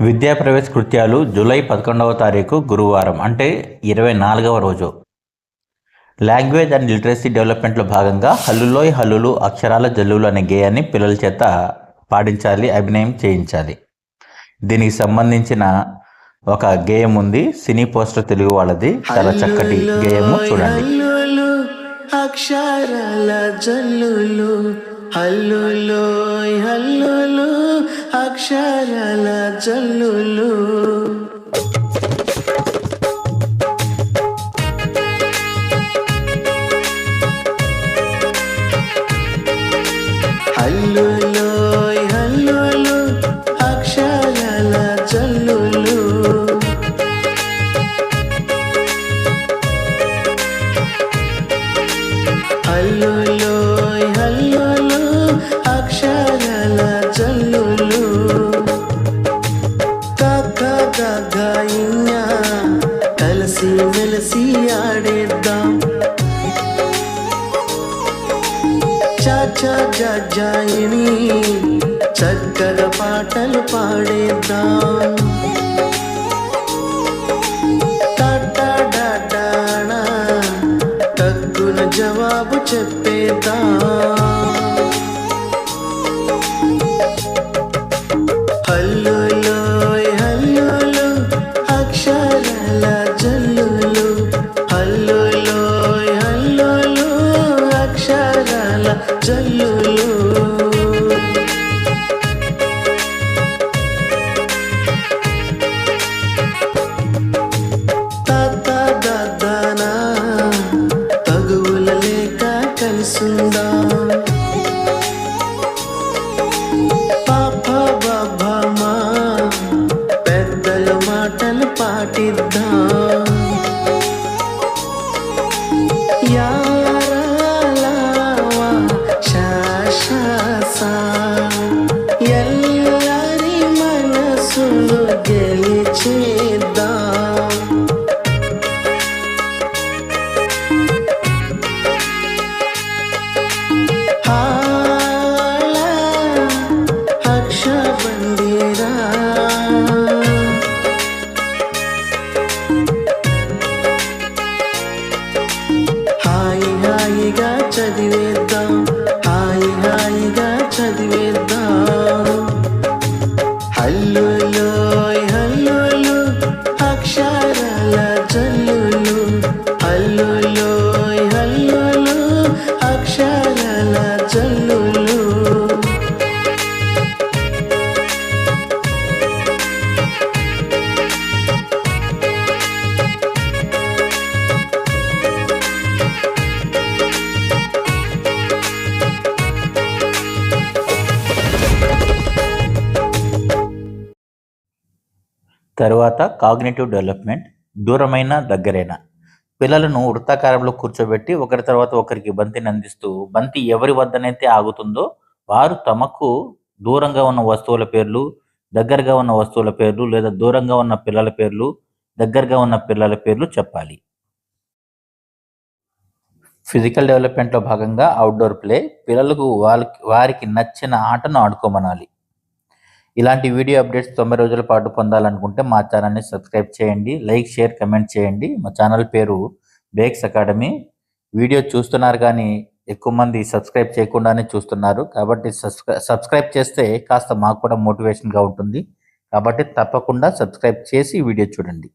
విద్యా ప్రవేశ కృత్యాలు జూలై పదకొండవ తారీఖు గురువారం అంటే ఇరవై నాలుగవ రోజు. లాంగ్వేజ్ అండ్ లిటరసీ డెవలప్మెంట్లో భాగంగా హల్లులోయ్ హల్లులు అక్షరాల జల్లులు అనే గేయాన్ని పిల్లల చేత పాడించాలి అభినయం చేయించాలి. దీనికి సంబంధించిన ఒక గేయం ఉంది సినీ పోస్టర్ తెలుగు వాళ్ళది. చాలా చక్కటి గేయము చూడండి. అక్షరాల జల్లులు హల్లులు హల్లులు. అక్షరాల జల్లులు. కాక కలిసి మెలిసి ఆడేద్దాం. చాచా జాయిని చక్కగా పాటలు పాడేద్దాం. జవాబు చెప్పేద్దాం. అక్షరాల దాదానా తగువుల లేక కలిసుందాం? పాప బాబా పెద్దల మాటలు పాటిద్దాం? తరువాత కాగ్నేటివ్ డెవలప్మెంట్ దూరమైన దగ్గరైన. పిల్లలను వృత్తాకారంలో కూర్చోబెట్టి ఒకరి తర్వాత ఒకరికి బంతిని అందిస్తూ బంతి ఎవరి వద్దనైతే ఆగుతుందో వారు తమకు దూరంగా ఉన్న వస్తువుల పేర్లు దగ్గరగా ఉన్న వస్తువుల పేర్లు లేదా దూరంగా ఉన్న పిల్లల పేర్లు దగ్గరగా ఉన్న పిల్లల పేర్లు చెప్పాలి. ఫిజికల్ డెవలప్మెంట్లో భాగంగా అవుట్డోర్ ప్లే పిల్లలకు వాళ్ళకి వారికి నచ్చిన ఆటను ఆడుకోమనాలి. ఇలాంటి వీడియో అప్డేట్స్ తొంభై రోజుల పాటు పొందాలనుకుంటే మా ఛానల్ని సబ్స్క్రైబ్ చేయండి లైక్ షేర్ కమెంట్ చేయండి. మా ఛానల్ పేరు బేక్స్ అకాడమీ. వీడియో చూస్తున్నారు కానీ ఎక్కువ మంది సబ్స్క్రైబ్ చేయకుండానే చూస్తున్నారు. కాబట్టి సబ్స్క్రై సబ్స్క్రైబ్ చేస్తే కాస్త మాకు కూడా మోటివేషన్గా ఉంటుంది. కాబట్టి తప్పకుండా సబ్స్క్రైబ్ చేసి వీడియో చూడండి.